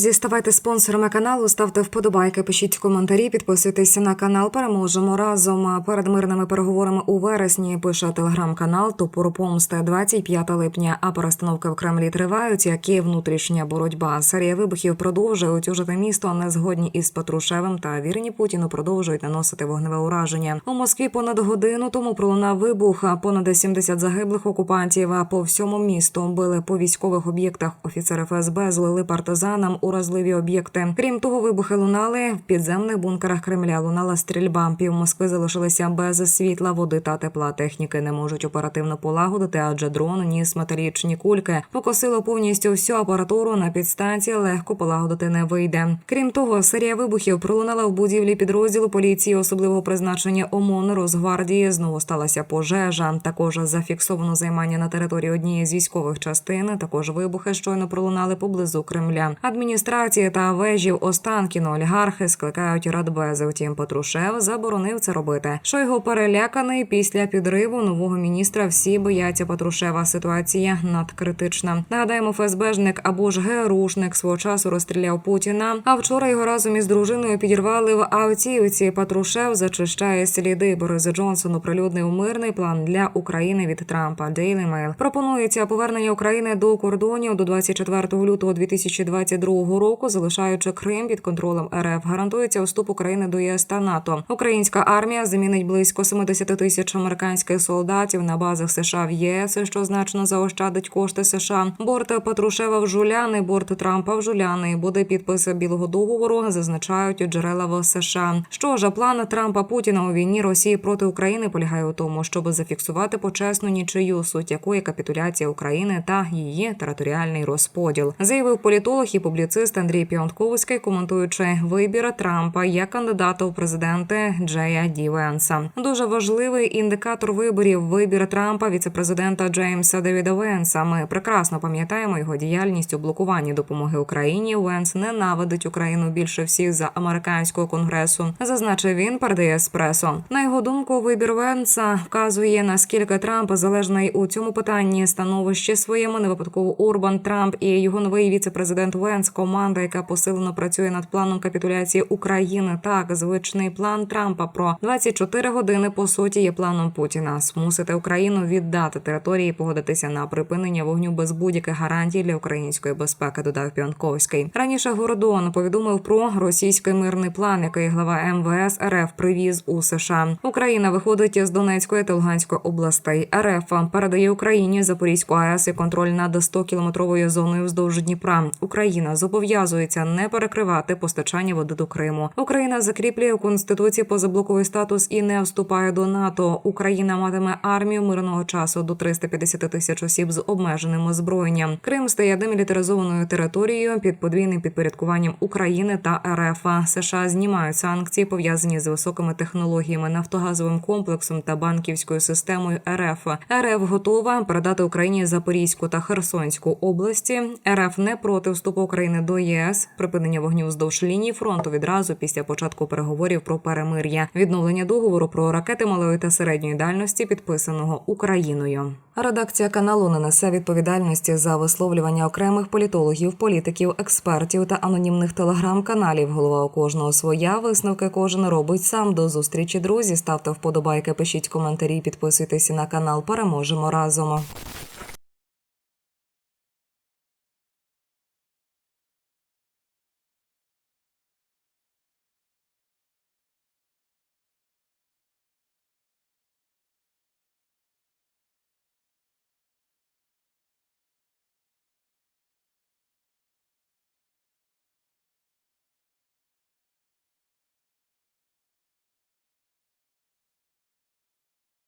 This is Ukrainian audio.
Друзі, ставайте спонсорами каналу, ставте вподобайки, пишіть коментарі, підписуйтесь на канал. Переможемо разом. Перед мирними переговорами у вересні пише телеграм-канал Топор Помсти 25 липня. А перестановки в Кремлі тривають. Як і внутрішня боротьба. Серія вибухів продовжує утюжити місто. Незгодні із Патрушевим та вірені Путіну продовжують наносити вогневе ураження. У Москві понад годину тому пролунав вибух. Понад 70 загиблих окупантів. По всьому місту били по військових об'єктах. Офіцери ФСБ злили партизанам уразливі об'єкти. Крім того, вибухи лунали в підземних бункерах Кремля. Лунала стрільба. Пів Москви залишилися без світла, води та тепла. Техніки не можуть оперативно полагодити, адже дрон ніс металічні кульки. Покосило повністю всю апаратуру на підстанції. Легко полагодити не вийде. Крім того, серія вибухів пролунала в будівлі підрозділу поліції особливого призначення ОМОН Росгвардії. Знову сталася пожежа. Також зафіксовано займання на території однієї з військових частин. Також вибухи щойно пролунали поблизу Кремля. Адміністрації та вежів Останкіно олігархи скликають радбези. Втім, Патрушев заборонив це робити. Шойгу переляканий після підриву нового міністра. Всі бояться Патрушева. Ситуація надкритична. Нагадаємо, ФСБшник або ж ГРУшник свого часу розстріляв Путіна. А вчора його разом із дружиною підірвали в автівці. Патрушев зачищає сліди. Борис Джонсон оприлюднив мирний план для України від Трампа. Daily Mail. пропонується повернення України до кордонів до 24 лютого 2022 року, залишаючи Крим під контролем РФ. Гарантується вступ України до ЄС та НАТО. Українська армія замінить близько 70 тисяч американських солдатів на базах США в ЄС, що значно заощадить кошти США. Борт Патрушева в Жуляни, борт Трампа в Жуляни. Буде підпис білого договору. Зазначають джерела в США. Що ж, план Трампа Путіна у війні Росії проти України полягає у тому, щоб зафіксувати почесну нічию, суть якої капітуляція України та її територіальний розподіл, заявив політолог і публіцист Андрій Піонтковський, коментуючи вибір Трампа як кандидата у президенти Джея Ді Венса. Дуже важливий індикатор виборів. Вибір Трампа віцепрезидента Джеймса Девіда Венса. Ми прекрасно пам'ятаємо його діяльність у блокуванні допомоги Україні. Венс ненавидить Україну більше всіх за американського конгресу. Зазначив він, передає еспресо. На його думку, вибір Венса вказує наскільки Трамп залежний у цьому питанні становище своєму не випадково Урбан Трамп і його новий віцепрезидент Венс, команда, яка посилено працює над планом капітуляції України. Так, звичний план Трампа про 24 години по суті є планом Путіна змусити Україну віддати території, і погодитися на припинення вогню без будь-яких гарантій для української безпеки. Додав Піонковський. Раніше Городон повідомив про російський мирний план, який глава МВС РФ привіз у США. Україна виходить з Донецької та Луганської областей. РФ передає Україні Запорізьку АЕС і контроль над 100-кілометровою зоною вздовж Дніпра. Україна зобов'язується не перекривати постачання води до Криму. Україна закріплює у конституції позаблоковий статус і не вступає до НАТО. Україна матиме армію мирного часу до 350 тисяч осіб з обмеженим озброєнням. Крим стає демілітаризованою територією під подвійним підпорядкуванням України та РФ. США знімають санкції пов'язані з високими технологіями, нафтогазовим комплексом та банківською системою РФ. РФ готова передати Україні Запорізьку та Херсонську області. РФ не проти вступу До ЄС, припинення вогню вздовж лінії фронту відразу після початку переговорів про перемир'я, відновлення договору про ракети малої та середньої дальності, підписаного Україною. Редакція каналу не несе відповідальності за висловлювання окремих політологів, політиків, експертів та анонімних телеграм-каналів. Голова у кожного своя висновки кожен робить сам. До зустрічі, друзі. Ставте вподобайки, пишіть коментарі, підписуйтесь на канал. Переможемо разом.